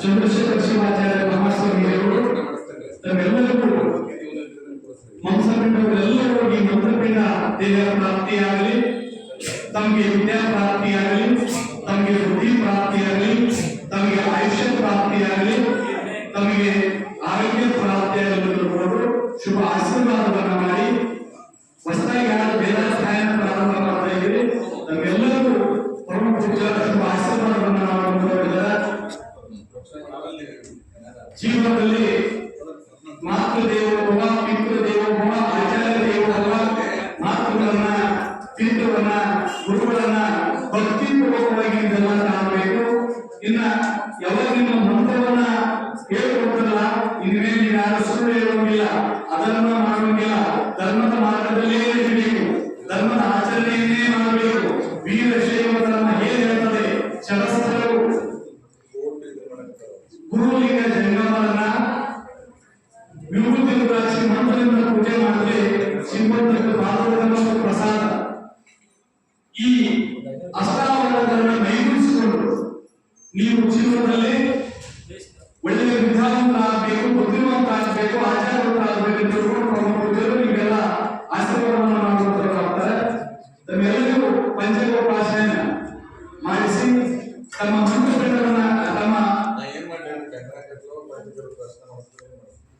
ಚಂದ್ರಶೇಖರ ಶಿವಾಚಾರ್ಯ ಮಹಾಸ್ವಾಮಿಯವರು ತಮ್ಮೆಲ್ಲರಿಗೂ ಮಂಸಪಿಂಡವರೆಲ್ಲರೂ ಈ ಮಂತ್ರಪಿಂಡ ದೇವರ ಪ್ರಾಪ್ತಿಯಾಗಲಿ ತಮಗೆ ವಿದ್ಯಾ ಪ್ರಾಪ್ತಿಯಾಗಲಿ ತಮಗೆ ಬುದ್ಧಿ ಪ್ರಾಪ್ತಿಯಾಗಲಿ ತಮಗೆ ಆಯುಷ್ಯ ಪ್ರಾಪ್ತಿಯಾಗಲಿ ತಮಗೆ ಆರೋಗ್ಯ ಪ್ರಾಪ್ತಿಯಾಗಲಿ ಎಂದು ಶುಭ ಆಶೀರ್ವಾದವನ್ನು ಜೀವನದಲ್ಲಿ ಮಾತೃದೇವ ಗುಣ ಪಿತೃದೇವ ಗುಣ ಆಚಾರ್ಯ ದೇವೋಭವ ಮಾತೃಗಳನ್ನ ಪಿತೃವನ್ನ ಗುರುಗಳನ್ನ ಭಕ್ತಿಪೂರ್ವಕವಾಗಿ ಕಾಣಬೇಕು. ಇನ್ನ ಅಷ್ಟಾವರಣಗಳನ್ನು ಮೈಗೂಡಿಸಿಕೊಂಡು ನೀವು ಜೀವನದಲ್ಲಿ ಒಳ್ಳೆಯ ವಿಧಾನವಂತ ಬೇಕು ಬುದ್ಧಿವಂತ ಆಗಬೇಕು ಆಚಾರವಂತ ಆಗಬೇಕು ಅಂತ ತಿಳ್ಕೊಂಡು ಪ್ರಭು ಪೂಜೆರು ಆಶೀರ್ವಾದವನ್ನು ಮಾಡುವಂತಾರೆ ತಮ್ಮೆಲ್ಲರಿಗೂ ಮಾಡಿಸಿ, ತಮ್ಮ ಮಂತ್ರಪಿಂಡವನ್ನ ತಮ್ಮ ಪ್ರಶ್ನೆ ಮಾಡ್ತೀನಿ.